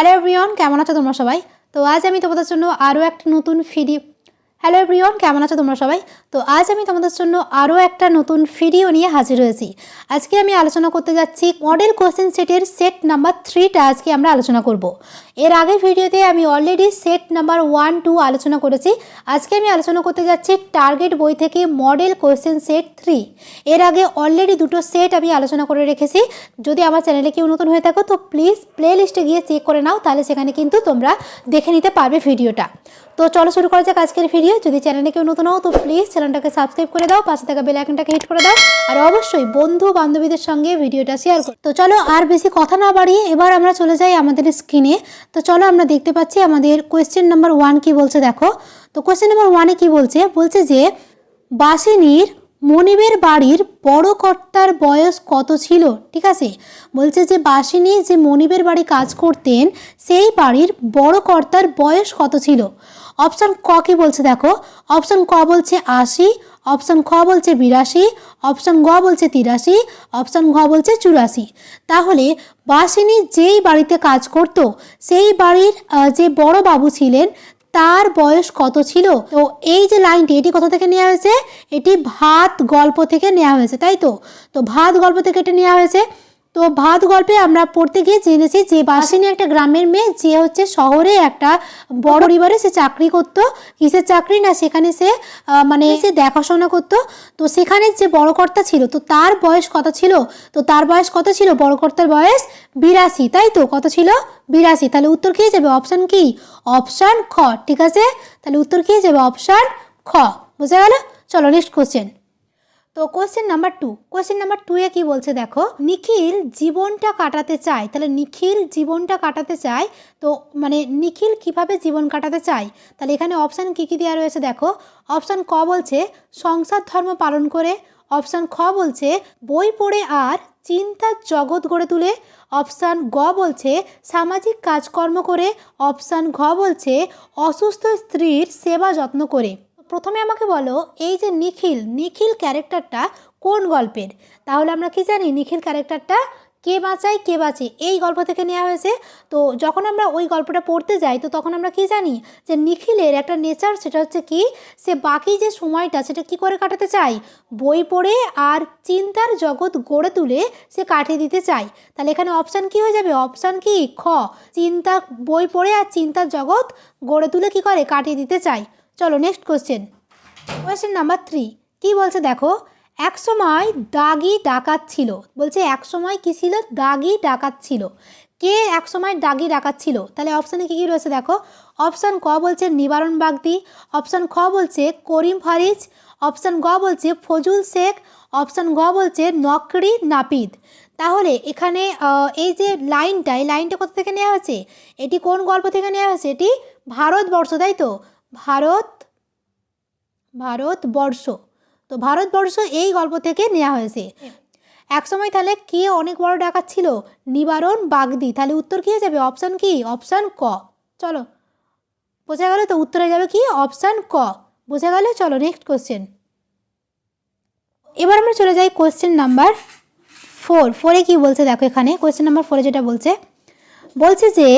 Hello everyone কেমন আছো তোমরা সবাই? তো আজ আমি তোমাদের জন্য আরও একটা নতুন ভিডিও হ্যালো এভরিওয়ান কেমন আছো তোমরা সবাই? তো আজ আমি তোমাদের জন্য আরও একটা নতুন ভিডিও নিয়ে হাজির হয়েছি। আজকে আমি আলোচনা করতে যাচ্ছি মডেল কোশ্চেন সেটের সেট নাম্বার থ্রিটা আজকে আমরা আলোচনা করব। এর আগের ভিডিওতে আমি already set number one two আলোচনা করেছি। আজকে আমি আলোচনা করতে যাচ্ছি টার্গেট বই থেকে মডেল কোশ্চেন সেট থ্রি এর আগে অলরেডি দুটো সেট আমি আলোচনা করে রেখেছি। যদি আমার চ্যানেলে কেউ নতুন হয়ে থাকো, তো প্লিজ প্লে লিস্টে গিয়ে চেক করে নাও, তাহলে সেখানে কিন্তু তোমরা দেখে নিতে পারবে ভিডিওটা তো চলো শুরু করা যাক আজকের ভিডিও যদি চ্যানেলে কেউ নতুন হও, তো প্লিজ চ্যানেলটাকে সাবস্ক্রাইব করে দাও, পাশে থাকা বেল আইকনটাকে হিট করে দাও, আর অবশ্যই বন্ধু বান্ধবীদের সঙ্গে ভিডিওটা শেয়ার করো। তো চলো আর বেশি কথা না বাড়িয়ে এবার আমরা চলে যাই আমাদের স্ক্রিনে তো চলো আমরা দেখতে পাচ্ছি আমাদের কোয়েশ্চেন নাম্বার ওয়ান কী বলছে দেখো। তো কোয়েশ্চেন নাম্বার ওয়ানে কী বলছে? বলছে যে, বাসিনীর মনিবের বাড়ির বড় কর্তার বয়স কত ছিল? ঠিক আছে। বলছে যে বাসিনী যে মনিবের বাড়ি কাজ করতেন, সেই বাড়ির বড় কর্তার বয়স কত ছিল? অপশান ক কি বলছে দেখো। অপশান ক বলছে আশি, অপশান খ বলছে বিরাশি, অপশান গ বলছে তিরাশি, অপশান ঘ বলছে চুরাশি। তাহলে বাসিনী যেই বাড়িতে কাজ করত, সেই বাড়ির যে বড় বাবু ছিলেন তার বয়স কত ছিল? তো এই যে লাইনটি, এটি কোথা থেকে নেওয়া হয়েছে? এটি ভাত গল্প থেকে নেওয়া হয়েছে, তাই তো? তো ভাত গল্প থেকে এটা নেওয়া হয়েছে তো ভাত গল্পে আমরা পড়তে গিয়ে জেনেছি যে বাসিনী একটা গ্রামের মেয়ে, যে হচ্ছে শহরে একটা বড় পরিবারে সে চাকরি করত। কিসের চাকরি? না, সেখানে সে মানে সে দেখাশোনা করতো। তো সেখানে যে বড় কর্তা ছিল, তো তার বয়স কত ছিল? তো তার বয়স কত ছিল? বড় কর্তার বয়স বিরাশি, তাই তো? কত ছিল? বিরাশি। তাহলে উত্তর কি যাবে অপশান কি? অপশান খ, ঠিক আছে? তাহলে উত্তর কি যাবে অপশান খ। বোঝা গেল? চলো নেক্সট কোশ্চেন তো question number two question number two এ কি বলছে দেখো? নিখিল জীবনটা কাটাতে চায়। তাহলে নিখিল জীবনটা কাটাতে চায়। তো মানে নিখিল কীভাবে জীবন কাটাতে চায়? তাহলে এখানে অপশান কী কী দেওয়া রয়েছে দেখো? অপশান ক বলছে, সংসার ধর্ম পালন করে। অপশান খ বলছে, বই পড়ে আর চিন্তার জগৎ গড়ে তুলে। অপশান গ বলছে, সামাজিক কাজকর্ম করে। অপশান ঘ বলছে, অসুস্থ স্ত্রীর সেবা যত্ন করে। প্রথমে আমাকে বলো, এই যে নিখিল নিখিল ক্যারেক্টারটা কোন গল্পের? তাহলে আমরা কি জানি নিখিল ক্যারেক্টারটা কে বাঁচায়, কে বাঁচে? এই গল্প থেকে নেওয়া হয়েছে। তো যখন আমরা ওই গল্পটা পড়তে যাই, তো তখন আমরা কি জানি যে নিখিলের একটা নেচার সেটা হচ্ছে কি, সে বাকি যে সময়টা সেটা কি করে কাটাতে চায়? বই পড়ে আর চিন্তার জগৎ গড়ে তুলে সে কাটিয়ে দিতে চায়। তাহলে এখানে অপশান কি হয়ে যাবে? অপশান কি? খ, চিন্তা, বই পড়ে আর চিন্তার জগৎ গড়ে তুলে কি করে? কাটিয়ে দিতে চায়। চলো next question question number three কী বলছে দেখো? এক সময় দাগি ডাকাত ছিল। বলছে এক সময় কী ছিল? দাগি ডাকাত ছিল। কে এক সময় দাগি ডাকাত ছিল? তাহলে অপশানে কী কী রয়েছে দেখো? অপশান ক বলছে নিবারণ বাগদি। অপশান খ বলছে করিম ফারিজ। অপশান গ বলছে ফজুল শেখ। অপশান গ বলছে নকরি নাপিদ তাহলে এখানে এই যে লাইনটা, এই লাইনটা কোথা থেকে নেওয়া হয়েছে? এটি কোন গল্প থেকে নেওয়া হয়েছে? এটি ভারতবর্ষ, তাই তো? ভারত ভারতবর্ষ তো ভারতবর্ষ এই গল্প থেকে নেওয়া হয়েছে। একসময় তাহলে কে অনেক বড় ডাকাত ছিল? নিবারণ বাগদি। তাহলে উত্তর কী হয়ে যাবে? অপশান কি? অপশান ক। চলো। বোঝা গেল তো উত্তরে যাবে কি? অপশান ক। বোঝা গেল? চলো নেক্সট কোশ্চেন এবার আমরা চলে যাই কোশ্চেন নাম্বার ফোর ফোরে কি বলছে? দেখো এখানে। কোশ্চেন নাম্বার ফোরে যেটা বলছে বলছে যে,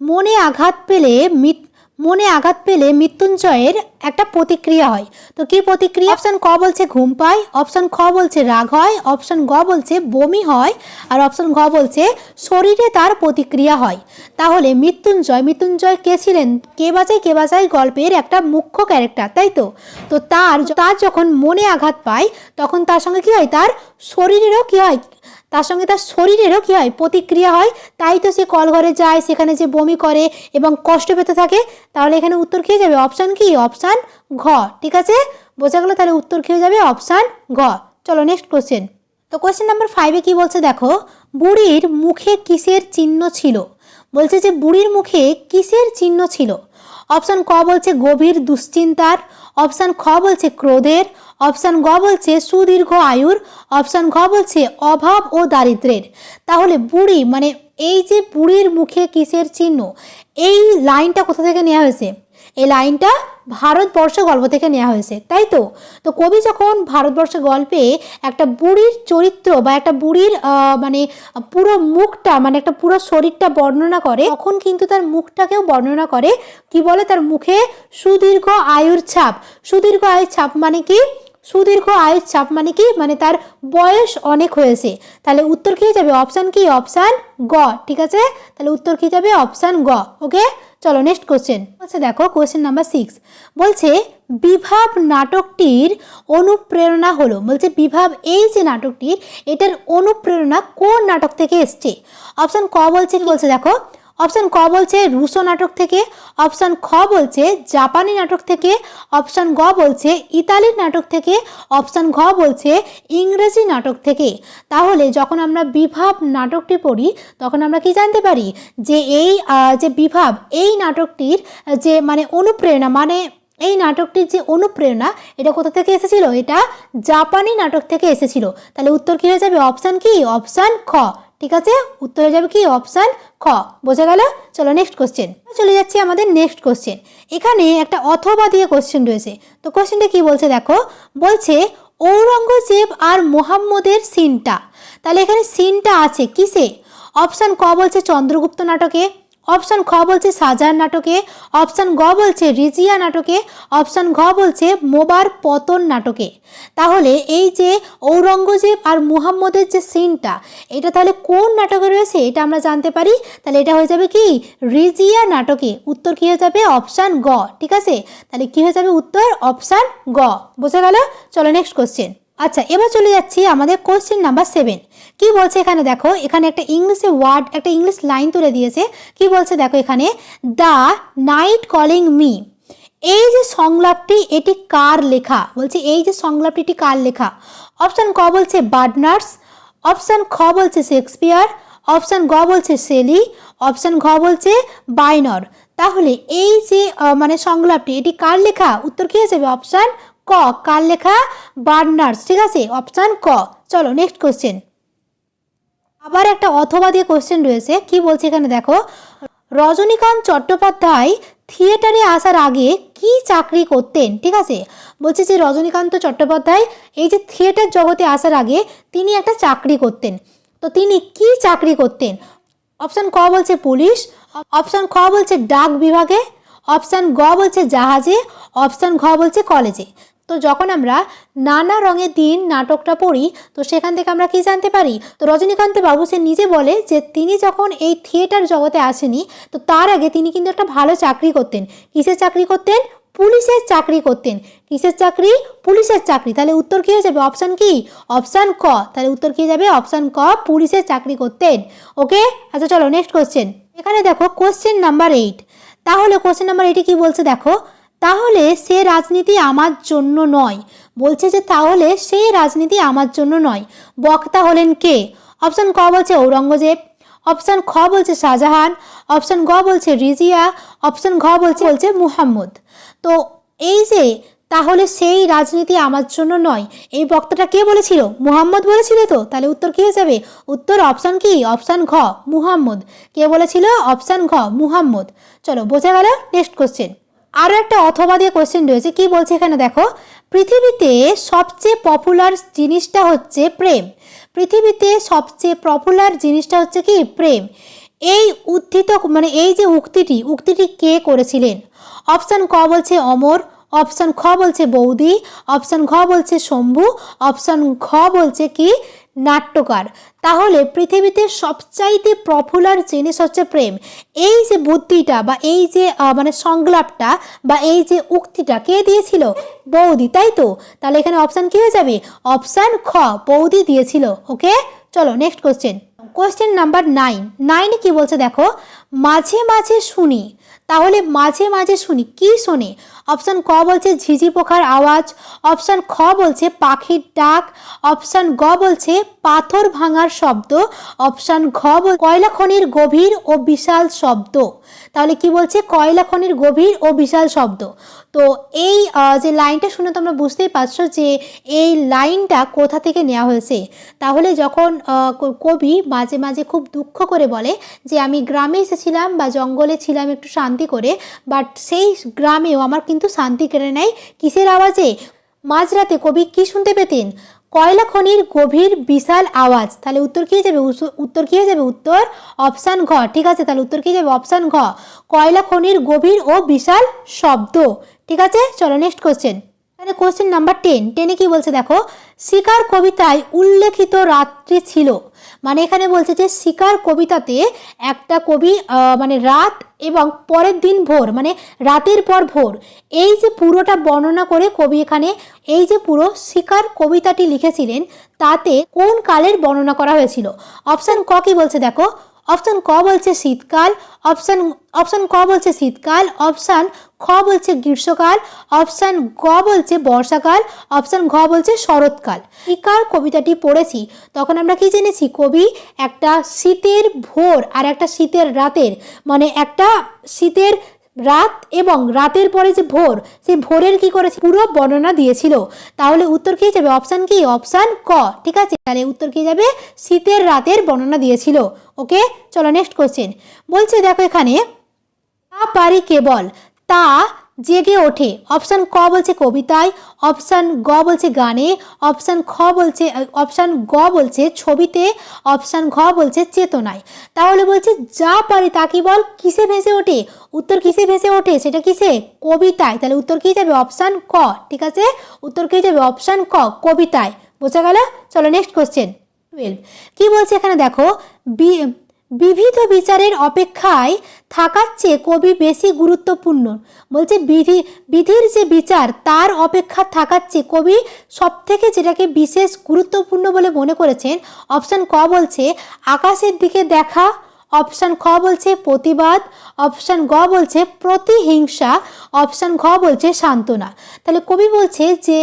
মনে আঘাত পেলে মিত মনে আঘাত পেলে মৃত্যুঞ্জয়ের একটা প্রতিক্রিয়া হয়। তো কি প্রতিক্রিয়া? অপশন ক বলছে ঘুম পায়, অপশন খ বলছে রাগ হয়, অপশন গ বলছে বমি হয়, আর অপশন ঘ বলছে শরীরে তার প্রতিক্রিয়া হয়। তাহলে মৃত্যুঞ্জয় মৃত্যুঞ্জয় কে ছিলেন? কে বাঁচাই কে বাঁচাই গল্পের একটা মুখ্য ক্যারেক্টার তাই তো? তো তার তার যখন মনে আঘাত পায়, তখন তার সঙ্গে কি হয়? তার শরীরেরও কি হয়? তার সঙ্গে তার শরীরেরও কী হয়? প্রতিক্রিয়া হয়। তাই তো সে কলঘরে যায়, সেখানে যে বমি করে এবং কষ্ট পেতে থাকে, তাহলে এখানে উত্তর খেয়ে যাবে অপশান কি? অপশান ঘ, ঠিক আছে? বোঝা গেলো তাহলে উত্তর খেয়ে যাবে অপশান ঘ। চলো নেক্সট কোশ্চেন তো কোয়েশ্চেন নাম্বার ফাইভে কি বলছে দেখো, বুড়ির মুখে কিসের চিহ্ন ছিল? বলছে যে বুড়ির মুখে কিসের চিহ্ন ছিল? অপশান ক বলছে গভীর দুশ্চিন্তার অপশান খ বলছে ক্রোধের অপশান গ বলছে সুদীর্ঘ আয়ুর, অপশান ঘ বলছে অভাব ও দারিদ্রের। তাহলে বুড়ি মানে এই যে বুড়ির মুখে কিসের চিহ্ন, এই লাইনটা কোথা থেকে নেওয়া হয়েছে? এই লাইনটা ভারতবর্ষ গল্প থেকে নেওয়া হয়েছে, তাই তো? তো কবি যখন ভারতবর্ষ গল্পে একটা বুড়ির চরিত্র বা একটা বুড়ির মানে পুরো মুখটা মানে একটা পুরো শরীরটা বর্ণনা করে, তখন কিন্তু তার মুখটাকেও বর্ণনা করে, কি বলে? তার মুখে সুদীর্ঘ আয়ুর ছাপ। সুদীর্ঘ আয়ুর ছাপ মানে কি? সুদীর্ঘ আয়ুর চাপ মানে কি? মানে তার বয়স অনেক হয়েছে। তাহলে উত্তর কি যাবে? অপশান কি? অপশান গ, ঠিক আছে? তাহলে উত্তর কি যাবে? অপশান গ ওকে চলো নেক্সট কোশ্চেন বলছে দেখো কোশ্চেন নাম্বার সিক্স বলছে, বিভাব নাটকটির অনুপ্রেরণা হলো। বলছে, বিভাব, এই যে নাটকটির, এটার অনুপ্রেরণা কোন নাটক থেকে এসছে? অপশান ক বলছে বলছে দেখো অপশান ক বলছে রুশো নাটক থেকে, অপশান খ বলছে জাপানি নাটক থেকে, অপশান গ বলছে ইতালির নাটক থেকে, অপশান ঘ বলছে ইংরেজি নাটক থেকে। তাহলে যখন আমরা বিভাব নাটকটি পড়ি, তখন আমরা কি জানতে পারি যে এই যে বিভাব, এই নাটকটির, যে মানে অনুপ্রেরণা মানে এই নাটকটির যে অনুপ্রেরণা, এটা কোথা থেকে এসেছিল? এটা জাপানি নাটক থেকে এসেছিল। তাহলে উত্তর কী হয়ে যাবে? অপশান কি? অপশান খ। ঠিক আছে? উত্তর হয়ে যাবে কি? অপশান খ। বোঝা গেল? চলো নেক্সট কোশ্চেন চলে যাচ্ছি আমাদের নেক্সট কোশ্চেন এখানে একটা অথবা দিয়ে কোশ্চেন রয়েছে। তো কোশ্চেনটা কি বলছে দেখো? বলছে, ঔরঙ্গজেব আর মোহাম্মদের সিনটা তাহলে এখানে সিনটা আছে। কিসে? অপশান ক বলছে চন্দ্রগুপ্ত নাটকে। অপশান খ বলছে শাহজাহান নাটকে, অপশান গ বলছে রিজিয়া নাটকে, অপশান ঘ বলছে মোবার পতন নাটকে। তাহলে এই যে ঔরঙ্গজেব আর মুহাম্মদের যে সিনটা এটা তাহলে কোন নাটকে রয়েছে এটা আমরা জানতে পারি? তাহলে এটা হয়ে যাবে কি? রিজিয়া নাটকে। উত্তর কি হয়ে যাবে? অপশান গ। ঠিক আছে? তাহলে কি হয়ে যাবে উত্তর? অপশান গ। বোঝা গেল? চলো নেক্সট কোশ্চেন আচ্ছা এবার চলে যাচ্ছি আমাদের কোশ্চেন নাম্বার সেভেন কি বলছে এখানে দেখো, এখানে একটা ইংলিশে ওয়ার্ড একটা ইংলিশ লাইন তুলে দিয়েছে। কি বলছে দেখো এখানে? দ্য নাইট কলিং মি এই যে সংলাপটি, এটি কার লেখা? বলছে, এই যে সংলাপটি, এটি কার লেখা? অপশান ক বলছে বার্ডনার্স অপশান খ বলছে শেক্সপিয়ার অপশান গ বলছে সেলি অপশান ঘ বলছে বাইনর তাহলে এই যে মানে সংলাপটি, এটি কার লেখা? উত্তর কি যাবে? অপশান ক, কার লেখা? বার্নার্স, ঠিক আছে? অপশান ক। চলো নেক্সট কোশ্চেন আবার একটা অথবা দিয়ে কোশ্চেন রয়েছে। কি বলছে এখানে দেখো? রজনীকান্ত চট্টোপাধ্যায় থিয়েটারে আসার আগে কি চাকরি করতেন? ঠিক আছে? বলছে যে রজনীকান্ত চট্টোপাধ্যায় এই যে থিয়েটার জগতে আসার আগে তিনি একটা চাকরি করতেন। তো তিনি কি চাকরি করতেন? অপশান ক বলছে পুলিশ, অপশান খ বলছে ডাক বিভাগে, অপশান গ বলছে জাহাজে, অপশান ঘ বলছে কলেজে। তো যখন আমরা নানা রঙের দিন নাটকটা পড়ি, তো সেখান থেকে আমরা কি জানতে পারি? তো রজনীকান্ত বাবু সে নিজে বলে যে, তিনি যখন এই থিয়েটার জগতে আসেনি, তো তার আগে তিনি কিন্তু একটা ভালো চাকরি করতেন। কিসের চাকরি করতেন? পুলিশের চাকরি করতেন। কিসের চাকরি? পুলিশের চাকরি। তাহলে উত্তর কী হয়ে যাবে? অপশান কি? অপশান ক। তাহলে উত্তর কী যাবে? অপশান ক, পুলিশের চাকরি করতেন। ওকে আচ্ছা চলো নেক্সট কোশ্চেন এখানে দেখো কোশ্চেন নাম্বার এইট তাহলে কোশ্চেন নাম্বার এইটে কি বলছে? দেখো তাহলে সে রাজনীতি আমার জন্য নয়। বলছে যে তাহলে সেই রাজনীতি আমার জন্য নয়। বক্তা হলেন কে? অপশান ক বলছে ঔরঙ্গজেব। অপশান খ বলছে শাহজাহান। অপশান গ বলছে রিজিয়া। অপশান ঘ বলছে বলছে মুহাম্মদ। তো এই যে তাহলে সেই রাজনীতি আমার জন্য নয়, এই বক্তাটা কে বলেছিল? মুহাম্মদ বলেছিল তো? তাহলে উত্তর কী হয়ে যাবে? উত্তর অপশান কি? অপশান ঘ, মুহাম্মদ। কে বলেছিল? অপশান ঘ, মুহাম্মদ। চলো, বোঝা গেল? নেক্সট কোশ্চেন আরও একটা অথবা দিয়ে কোশ্চেন রয়েছে। কি বলছে এখানে দেখো? পৃথিবীতে সবচেয়ে পপুলার জিনিসটা হচ্ছে প্রেম। পৃথিবীতে সবচেয়ে পপুলার জিনিসটা হচ্ছে কি? প্রেম। এই উদ্ধৃত মানে এই যে উক্তিটি উক্তিটি কে করেছিলেন? অপশান ক বলছে অমর অপশান খ বলছে বৌদি অপশান ঘ বলছে শম্ভু অপশান ঘ বলছে কি? নাট্যকার। তাহলে পৃথিবীতে সবচাইতে পপুলার জিনিস হচ্ছে প্রেম। এই যে বুদ্ধিটা বা এই যে মানে সংলাপটা বা এই যে উক্তিটা কে দিয়েছিল? বৌদি, তাই তো? তাহলে এখানে অপশান কি হয়ে যাবে? অপশান খ, বৌদি দিয়েছিল। ওকে চলো next question question number nine নাইনে কি বলছে দেখো? মাঝে মাঝে শুনি। তাহলে মাঝে মাঝে শুনি। কি শোনে? অপশান ক বলছে ঝিঝি পোখার আওয়াজ, অপশান খ বলছে পাখির ডাক, অপশান গ বলছে পাথর ভাঙার শব্দ, অপশান ঘ কয়লা খনির গভীর ও বিশাল শব্দ। তাহলে কি বলছে? কয়লা খনির গভীর ও বিশাল শব্দ। তো এই যে লাইনটা শুনে তোমরা বুঝতেই পারছ যে এই লাইনটা কোথা থেকে নেওয়া হয়েছে? তাহলে যখন কবি মাঝে মাঝে খুব দুঃখ করে বলে যে আমি গ্রামে এসেছিলাম বা জঙ্গলে ছিলাম একটু শান্তি করে, বাট সেই গ্রামেও আমার কিন্তু শান্তি কেড়ে নেয়। কিসের আওয়াজে? মাঝরাতে কবি কি শুনতে পেতেন? কয়লা খনির গভীর বিশাল আওয়াজ। তাহলে উত্তর কী যাবে? উত্তর কী যাবে? উত্তর অপশান ঘ। ঠিক আছে, তাহলে উত্তর কী যাবে? অপশান ঘ। কয়লা খনির গভীর ও বিশাল শব্দ। ঠিক আছে? চলো নেক্সট কোশ্চেন তাহলে কোশ্চেন নাম্বার টেন টেনে কি বলছে দেখো? শিকার কবিতায় উল্লেখিত রাত্রি ছিল। মানে এখানে বলছে যে শিকার কবিতাতে একটা কবি মানে রাত এবং পরের দিন ভোর মানে রাতের পর ভোর। এই যে পুরোটা বর্ণনা করে কবি এখানে, এই যে পুরো শিকার কবিতাটি লিখেছিলেন, তাতে কোন কালের বর্ণনা করা হয়েছিল? অপশান ক কি বলছে দেখো? অপশান ক বলছে শীতকাল, অপশান অপশান ক বলছে শীতকাল, অপশান খ বলছে গ্রীষ্মকাল, অপশান গ বলছে বর্ষাকাল, অপশান ঘ বলছে শরৎকাল। শিকার কবিতাটি পড়েছি? তখন আমরা কি জেনেছি? কবি একটা শীতের ভোর আর একটা শীতের রাতের মানে একটা শীতের রাত এবং রাতের পরে যে ভোর, সেই ভোরের কি করেছে? পুরো বর্ণনা দিয়েছিল। তাহলে উত্তর কি যাবে? অপশান কি? অপশান ক। ঠিক আছে? তাহলে উত্তর কি যাবে? শীতের রাতের বর্ণনা দিয়েছিল। ওকে চলো নেক্সট কোশ্চেন বলছে দেখো এখানে, তা পারি কেবল। তা জেগে ওঠে। অপশান ক বলছে কবিতায়, অপশান গ বলছে গানে, অপশান খ বলছে, অপশান গ বলছে ছবিতে, অপশান ঘ বলছে চেতনায়। তাহলে বলছে, যা পারি তা কি বল? কিসে ভেসে ওঠে? উত্তর কিসে ভেসে ওঠে? সেটা কিসে? কবিতায়। তাহলে উত্তর কি যাবে? অপশান ক। ঠিক আছে? উত্তর কি যাবে? অপশান ক, কবিতায়। বোঝা গেল? চলো নেক্সট কোশ্চেন টুয়েলভ কি বলছে এখানে দেখো? বি- বিবিধ বিচারের অপেক্ষায় থাকার চেয়ে কবি বেশি গুরুত্বপূর্ণ। বলছে, বিধি, বিধির যে বিচার, তার অপেক্ষা থাকার চেয়ে কবি সব থেকে যেটাকে বিশেষ গুরুত্বপূর্ণ বলে মনে করেছেন, অপশান ক বলছে, আকাশের দিকে দেখা, অপশান খ বলছে, প্রতিবাদ, অপশান গ বলছে, প্রতিহিংসা, অপশান ঘ বলছে, সান্ত্বনা। তাহলে কবি বলছে যে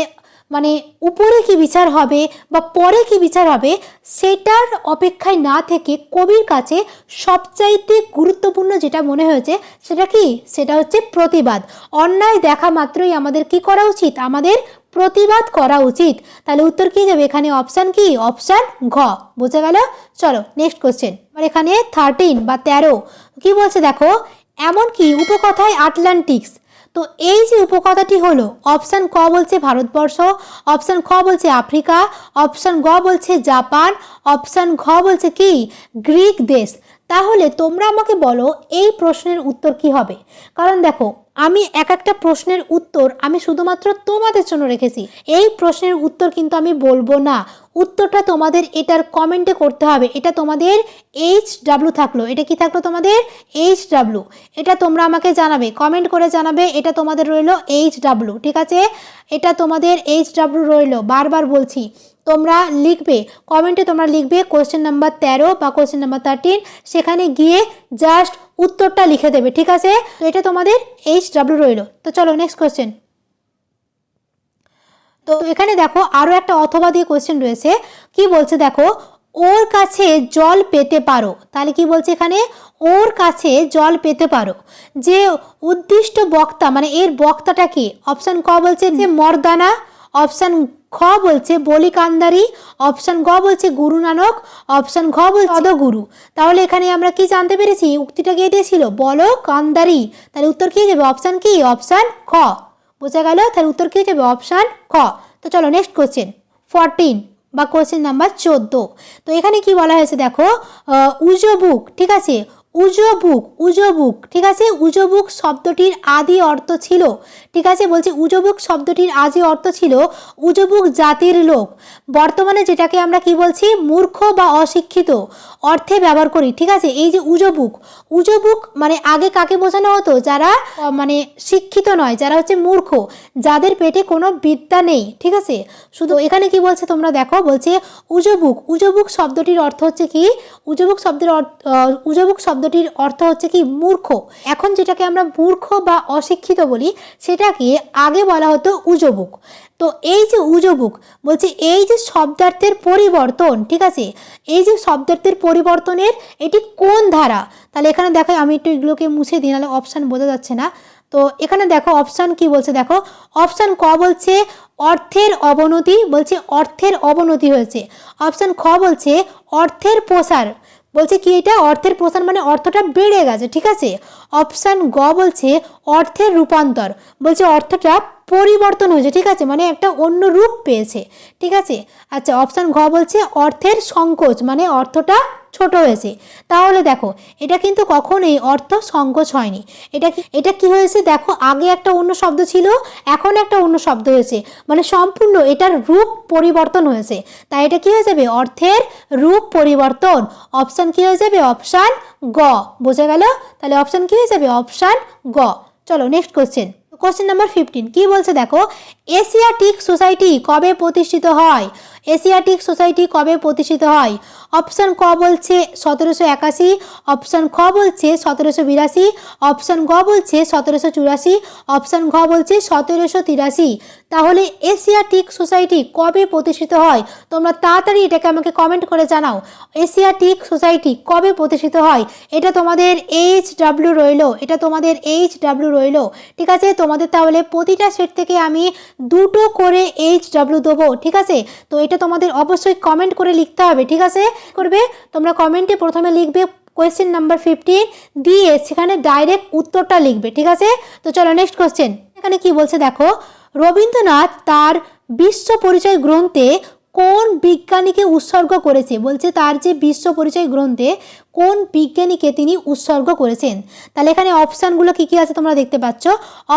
মানে উপরে কি বিচার হবে বা পরে কি বিচার হবে, সেটার অপেক্ষায় না থেকে কবির কাছে সবচাইতে গুরুত্বপূর্ণ যেটা মনে হয়েছে সেটা কি? সেটা হচ্ছে প্রতিবাদ। অন্যায় দেখা মাত্রই আমাদের কি করা উচিত? আমাদের প্রতিবাদ করা উচিত। তাহলে উত্তর কি যাবে এখানে? অপশান কি? অপশান ঘ। বোঝা গেল? চলো নেক্সট কোশ্চেন আর এখানে থার্টিন বা তেরো। কি বলছে দেখো? এমনকি উপকথায় আটলান্টিক্স তো এই যে উপকথাটি হলো অপশান ক বলছে ভারতবর্ষ অপশান খ বলছে আফ্রিকা অপশান গ বলছে জাপান অপশান ঘ বলছে কি? গ্রিক দেশ। তাহলে তোমরা আমাকে বলো, এই প্রশ্নের উত্তর কি হবে? কারণ দেখো আমি এক একটা প্রশ্নের উত্তর আমি শুধুমাত্র তোমাদের জন্য রেখেছি। এই প্রশ্নের উত্তর কিন্তু আমি বলব না। উত্তরটা তোমাদের এটার কমেন্টে করতে হবে। এটা তোমাদের এইচ ডাব্লু থাকল। এটা কি থাকল তোমাদের? এইচ ডাব্লু এটা তোমরা আমাকে জানাবে। কমেন্ট করে জানাবে। এটা তোমাদের রইল এইচ ডাব্লু ঠিক আছে? এটা তোমাদের এইচ ডাব্লু রইল। বারবার বলছি। তোমরা লিখবে কমেন্টে তোমরা লিখবে কোশ্চেন নাম্বার তেরো বা কোশ্চেন নাম্বার থার্টিন সেখানে গিয়ে জাস্ট উত্তরটা লিখে দেবে, ঠিক আছে? তো এটা তোমাদের এইচ ডাব্লু রইল। তো চলো নেক্সট কোশ্চেন তো এখানে দেখো আরও একটা অথবা দিয়ে কোশ্চেন রয়েছে। কি বলছে দেখো, ওর কাছে জল পেতে পারো। তাহলে কি বলছে এখানে? ওর কাছে জল পেতে পারো। যে উদ্দিষ্ট বক্তা মানে এর বক্তাটা কি? অপশান ক বলছে? যে মর্দানা। অপশান খ বলছে বলি কান্দারি অপশান গ বলছে গুরু নানক অপশান ঘ বলছে অদগুরু তাহলে এখানে আমরা কি জানতে পেরেছি? উক্তিটা গিয়ে দিয়েছিল? বলো কান্দারি। তাহলে উত্তর কি যাবে? অপশান কি? অপশান খ। বোঝা গেল? তাহলে উত্তর কি যাবে? অপশান খ। তো চলো নেক্সট কোশ্চেন ফরটিন বা কোশ্চেন নাম্বার চোদ্দ। তো এখানে কি বলা হয়েছে দেখো? আহ, উজবুক ঠিক আছে? উজবুক উজবুক, ঠিক আছে? উজবুক শব্দটির আদি অর্থ ছিল, ঠিক আছে? বলছি উজবুক শব্দটির আদি অর্থ ছিল উজবুক জাতির লোক। বর্তমানে যেটাকে আমরা কি বলছি? মূর্খ বা অশিক্ষিত অর্থে ব্যবহার করি, ঠিক আছে? এই যে উজবুক উজবুক মানে আগে কাকে বোঝানো হতো? যারা মানে শিক্ষিত নয়, যারা হচ্ছে মূর্খ, যাদের পেটে কোনো বিদ্যা নেই, ঠিক আছে? শুধু এখানে কি বলছে তোমরা দেখো? বলছে উজবুক উজবুক শব্দটির অর্থ হচ্ছে কি? উজবুক শব্দের অর্থ উজবুক শব্দটির অর্থ হচ্ছে কি মূর্খ। এখন যেটাকে আমরা মূর্খ বা অশিক্ষিত বলি, সেটাকে আগে বলা হতো উজবুক। তো এই যে উজবুক, বলছে এই যে শব্দার্থের পরিবর্তন, ঠিক আছে? এই যে শব্দার্থের পরিবর্তনের এটি কোন ধারা? তাহলে এখানে দেখো, আমি একটু এগুলোকে মুছে দিই, নাহলে অপশান বোঝা যাচ্ছে না। তো এখানে দেখো অপশান কি বলছে? দেখো অপশান ক বলছে অর্থের অবনতি, বলছে অর্থের অবনতি হয়েছে। অপশান খ বলছে অর্থের প্রসার। বলছে কি এটা অর্থের প্রসার মানে অর্থটা বেড়ে গেছে, ঠিক আছে? অপশান গ বলছে অর্থের রূপান্তর। বলছে অর্থটা পরিবর্তন হয়েছে, ঠিক আছে? মানে একটা অন্য রূপ পেয়েছে, ঠিক আছে? আচ্ছা অপশান ঘ বলছে অর্থের সংকোচ মানে অর্থটা ছোট হয়েছে। তাহলে দেখো, এটা কিন্তু কখনোই অর্থ সংকোচ হয়নি। এটা এটা কি হয়েছে? দেখো, আগে একটা অন্য শব্দ ছিল, এখন একটা অন্য শব্দ হয়েছে। মানে সম্পূর্ণ এটার রূপ পরিবর্তন হয়েছে। তাই এটা কি হয়ে যাবে? অর্থের রূপ পরিবর্তন। অপশান কি হয়ে যাবে? অপশান গ, বোঝা গেল? তাহলে অপশান কি হয়ে যাবে? অপশান গ। চলো next question question number fifteen কি বলছে দেখো? এশিয়াটিক সোসাইটি কবে প্রতিষ্ঠিত হয়? এশিয়াটিক সোসাইটি কবে প্রতিষ্ঠিত হয়? অপশান ক বলছে সতেরোশো একাশি, অপশান খ বলছে সতেরোশো বিরাশি, অপশান গ বলছে সতেরোশো চুরাশি, অপশান ঘ বলছে সতেরোশো তিরাশি। তাহলে এশিয়াটিক সোসাইটি কবে প্রতিষ্ঠিত হয়? তোমরা তাড়াতাড়ি এটাকে আমাকে কমেন্ট করে জানাও। এশিয়াটিক সোসাইটি কবে প্রতিষ্ঠিত হয়? এটা তোমাদের এইচ ডাব্লিউ রইল, এটা তোমাদের এইচ ডাব্লিউ রইল। ঠিক আছে? তোমাদের তাহলে প্রতিটা সেট থেকে আমি দুটো করে এইচ ডাব্লিউ দেবো, ঠিক আছে? তো এটা তোমাদের অবশ্যই কমেন্ট করে লিখতে হবে, ঠিক আছে? করবে, তোমরা কমেন্টে প্রথমে লিখবে কোয়েশ্চেন নাম্বার ফিফটিন দিয়ে সেখানে ডাইরেক্ট উত্তরটা লিখবে, ঠিক আছে? তো চলো নেক্সট কোয়েশ্চেন এখানে কি বলছে দেখো, রবীন্দ্রনাথ তার বিশ্ব পরিচয় গ্রন্থে কোন বিজ্ঞানীকে উৎসর্গ করেছে? বলছে তার যে বিশ্ব পরিচয় গ্রন্থে কোন বিজ্ঞানীকে তিনি উৎসর্গ করেছেন? তাহলে এখানে অপশানগুলো কী কী আছে তোমরা দেখতে পাচ্ছ?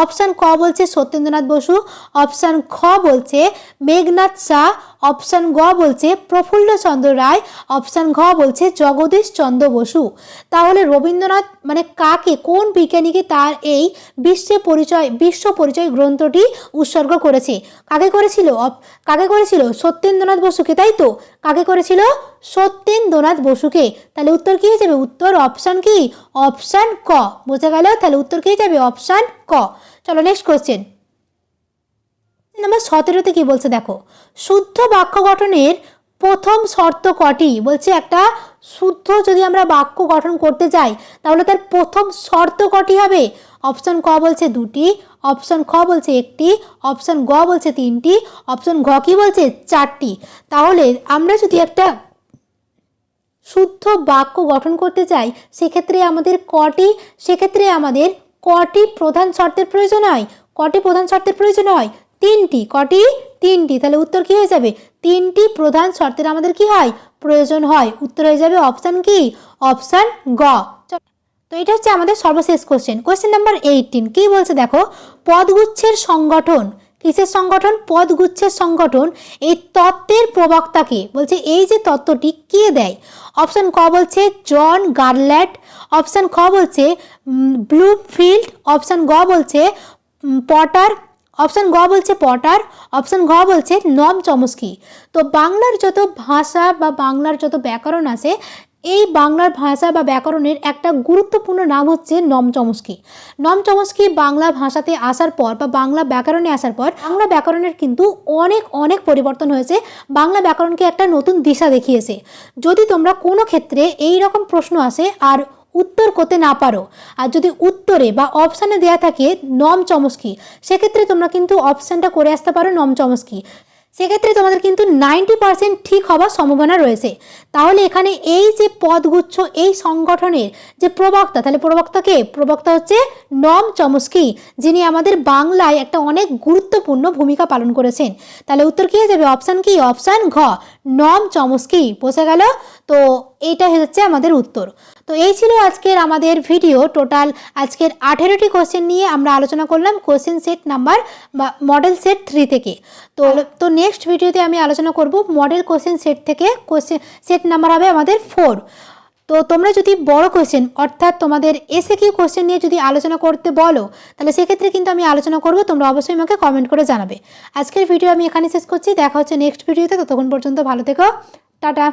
অপশান ক বলছে সত্যেন্দ্রনাথ বসু অপশান খ বলছে মেঘনাথ শাহ অপশান গ বলছে প্রফুল্লচন্দ্র রায় অপশান ঘ বলছে জগদীশ চন্দ্র বসু। তাহলে রবীন্দ্রনাথ মানে কাকে, কোন বিজ্ঞানীকে তার এই বিশ্বে পরিচয়, বিশ্ব পরিচয় গ্রন্থটি উৎসর্গ করেছে? কাকে করেছিল? কাকে করেছিল? সত্যেন্দ্রনাথ বসুকে, তাই তো? কাকে করেছিল? সত্যেন্দ্রনাথ বসুকে। তাহলে উত্তর কি হয়ে যাবে? উত্তর অপশান কি? অপশান ক। বোঝা গেল? তাহলে উত্তর কি হয়ে যাবে? অপশান ক। চলো নেক্সট কোশ্চেন নাম্বার সতেরোতে কি বলছে? দেখো, শুদ্ধ বাক্য গঠনের প্রথম শর্ত কটি? বলছে একটা শুদ্ধ যদি আমরা বাক্য গঠন করতে যাই, তাহলে তার প্রথম শর্ত কটি হবে? অপশন ক বলছে দুটি, অপশন খ বলছে একটি, অপশন গ বলছে তিনটি, অপশন ঘ কি বলছে চারটি। তাহলে আমরা যদি একটা শুদ্ধ বাক্য গঠন করতে চাই, সেক্ষেত্রে আমাদের কটি, সেক্ষেত্রে আমাদের কটি প্রধান শর্তের প্রয়োজন হয়। কটি প্রধান শর্তের প্রয়োজন হয়? তিনটি। কটি? তিনটি। তাহলে উত্তর কি হয়ে যাবে? তিনটি প্রধান শর্তের আমাদের কি হয়? প্রয়োজন হয়। উত্তর হয়ে যাবে অপশান কি? অপশান গ। তো এটা হচ্ছে আমাদের সর্বশেষ কোশ্চেন কোশ্চেন নাম্বার এইটিন কি বলছে দেখো? পদগুচ্ছের সংগঠন, কিসের সংগঠন? পদগুচ্ছের সংগঠন, এই তত্ত্বের প্রবক্তাকে বলছে, এই যে তত্ত্বটি কে দেয়? অপশান ক বলছে, জন গার্ল্যাট অপশান খ বলছে ব্লুমফিল্ড। অপশান গ বলছে পটার। অপশান গ বলছে, পটার। অপশান ঘ বলছে নম চমস্কি। তো বাংলার যত ভাষা বা বাংলার যত ব্যাকরণ আছে এই বাংলার ভাষা বা ব্যাকরণের একটা গুরুত্বপূর্ণ নাম হচ্ছে নম চমস্কি। নম চমস্কি বাংলা ভাষাতে আসার পর বা বাংলা ব্যাকরণে আসার পর বাংলা ব্যাকরণের কিন্তু অনেক অনেক পরিবর্তন হয়েছে। বাংলা ব্যাকরণকে একটা নতুন দিশা দেখিয়েছে। যদি তোমরা কোনো ক্ষেত্রে এই রকম প্রশ্ন আসে আর উত্তর করতে না পারো, আর যদি উত্তরে বা অপশানে দেয়া থাকে নম চমস্কি, সেক্ষেত্রে তোমরা কিন্তু অপশানটা করে আসতে পারো নম চমস্কি। সেক্ষেত্রে তোমাদের কিন্তু নাইনটি পার্সেন্ট ঠিক হওয়ার সম্ভাবনা রয়েছে। তাহলে এখানে এই যে পদগুচ্ছ, এই সংগঠনের যে প্রবক্তা, তাহলে প্রবক্তাকে প্রবক্তা হচ্ছে নম চমস্কি, যিনি আমাদের বাংলায় একটা অনেক গুরুত্বপূর্ণ ভূমিকা পালন করেছেন। তাহলে উত্তর কী হয়ে যাবে? অপশান কি? অপশান ঘ, নম চমস্কি বোঝা গেল। তো এইটা হচ্ছে আমাদের উত্তর। তো এই ছিল আজকের আমাদের ভিডিও টোটাল আজকের আঠেরোটি কোশ্চেন নিয়ে আমরা আলোচনা করলাম। কোশ্চেন সেট নাম্বার বা মডেল সেট থ্রি থেকে। তো তো নেক্সট ভিডিওতে আমি আলোচনা করব মডেল কোশ্চেন সেট থেকে। কোশ্চেন সেট নাম্বার হবে আমাদের ফোর তো তোমরা যদি বড় কোশ্চেন অর্থাৎ তোমাদের এসে কি কোশ্চেন নিয়ে যদি আলোচনা করতে বলো তাহলে সেক্ষেত্রে কিন্তু আমি আলোচনা করব। তোমরা অবশ্যই আমাকে কমেন্ট করে জানাবে। আজকের ভিডিও আমি এখানে শেষ করছি। দেখা হচ্ছে নেক্সট ভিডিওতে ততক্ষণ পর্যন্ত ভালো থেকো। টাটা।